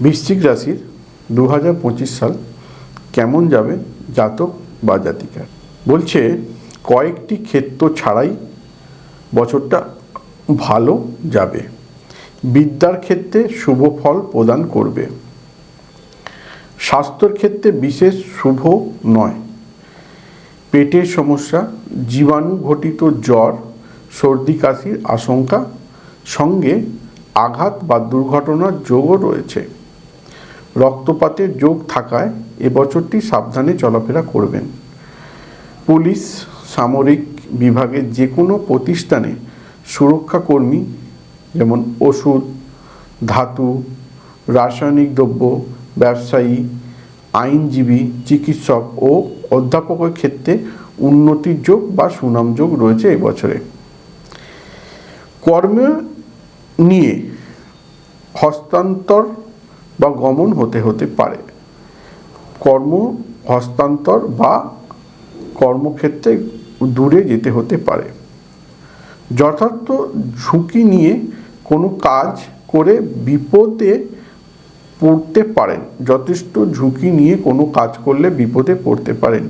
বৃশ্চিক রাশির দু হাজার পঁচিশ সাল কেমন যাবে জাতক বা জাতিকার বলছে, কয়েকটি ক্ষেত্র ছাড়াই বছরটা ভালো যাবে। বিদ্যার ক্ষেত্রে শুভ ফল প্রদান করবে। স্বাস্থ্যের ক্ষেত্রে বিশেষ শুভ নয়। পেটের সমস্যা, জীবাণু ঘটিত জ্বর, সর্দি কাশির আশঙ্কা, সঙ্গে আঘাত বা দুর্ঘটনার যোগও রয়েছে। রক্তপাতের যোগ থাকায় এবছরটি সাবধানে চলাফেরা করবেন। পুলিশ, সামরিক বিভাগের যে কোনো প্রতিষ্ঠানে সুরক্ষাকর্মী যেমন ওষুধ, ধাতু, রাসায়নিক দ্রব্য, ব্যবসায়ী, আইনজীবী, চিকিৎসক ও অধ্যাপকের ক্ষেত্রে উন্নতির যোগ বা সুনাম যোগ রয়েছে এবছরে কর্ম নিয়ে হস্তান্তর বা গমন হতে হতে পারে। কর্ম হস্তান্তর বা কর্মক্ষেত্রে দূরে যেতে হতে পারে। যথার্থ ঝুঁকি নিয়ে কোনো কাজ করে বিপদে পড়তে পারেন। যথেষ্ট ঝুঁকি নিয়ে কোনো কাজ করলে বিপদে পড়তে পারেন।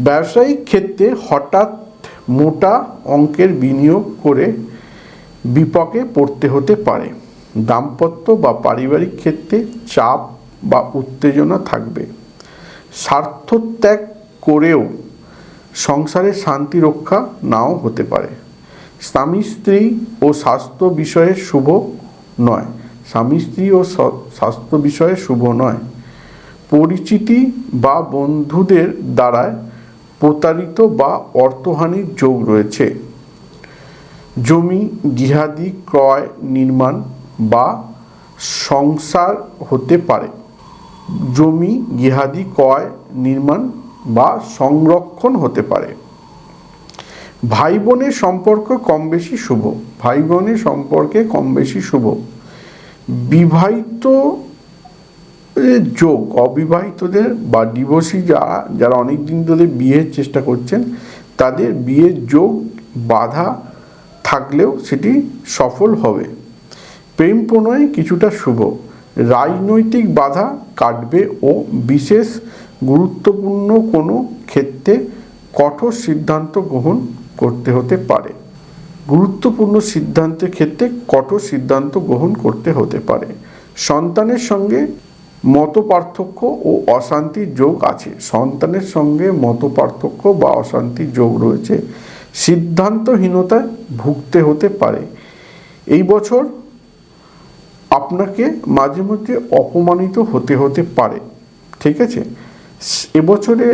ব্যবসায়িক ক্ষেত্রে হঠাৎ মোটা অঙ্কের বিনিয়োগ করে বিপাকে পড়তে হতে পারে। দাম্পত্য বা পারিবারিক ক্ষেত্রে চাপ বা উত্তেজনা থাকবে। স্বার্থত্যাগ করেও সংসারে শান্তি রক্ষা নাও হতে পারে। স্বামী, স্ত্রী ও স্বাস্থ্য বিষয়ে শুভ নয়। স্বামী, স্ত্রী ও স্বাস্থ্য বিষয়ে শুভ নয়। পরিচিতি বা বন্ধুদের দ্বারায় প্রতারিত বা অর্থহানির যোগ রয়েছে। জমি জিহাদি ক্রয় নির্মাণ বা সংসার হতে পারে। জমি, গৃহাদি, ক্রয়, নির্মাণ বা সংরক্ষণ হতে পারে। ভাই বোনের সম্পর্ক কম বেশি শুভ। ভাই বোনের সম্পর্কে কম বেশি শুভ। বিবাহিত যোগ, অবিবাহিতদের বা ডিভোর্সি যারা যারা অনেক দিন ধরে বিয়ের চেষ্টা করছেন, তাদের বিয়ের যোগ বাধা থাকলেও সেটি সফল হবে। প্রেম প্রণয় কিছুটা শুভ। রাজনৈতিক বাধা কাটবে ও বিশেষ গুরুত্বপূর্ণ কোনো ক্ষেত্রে কঠোর সিদ্ধান্ত গ্রহণ করতে হতে পারে। গুরুত্বপূর্ণ সিদ্ধান্তের ক্ষেত্রে কঠোর সিদ্ধান্ত গ্রহণ করতে হতে পারে। সন্তানের সঙ্গে মত পার্থক্য ও অশান্তির যোগ আছে। সন্তানের সঙ্গে মত পার্থক্য বা অশান্তির যোগ রয়েছে। সিদ্ধান্তহীনতায় ভুগতে হতে পারে। এই বছর আপনাকে মাঝে মধ্যে অপমানিত হতে হতে পারে, ঠিক আছে? এবছরে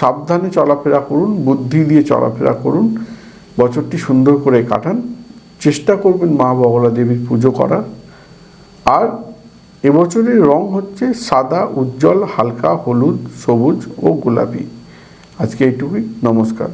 সাবধানে চলাফেরা করুন, বুদ্ধি দিয়ে চলাফেরা করুন, বছরটি সুন্দর করে কাটান, চেষ্টা করবেন মা বগলা দেবীর পুজো করার। আর এবছরের রং হচ্ছে সাদা, উজ্জ্বল, হালকা, হলুদ, সবুজ ও গোলাপি। আজকে এইটুকুই, নমস্কার।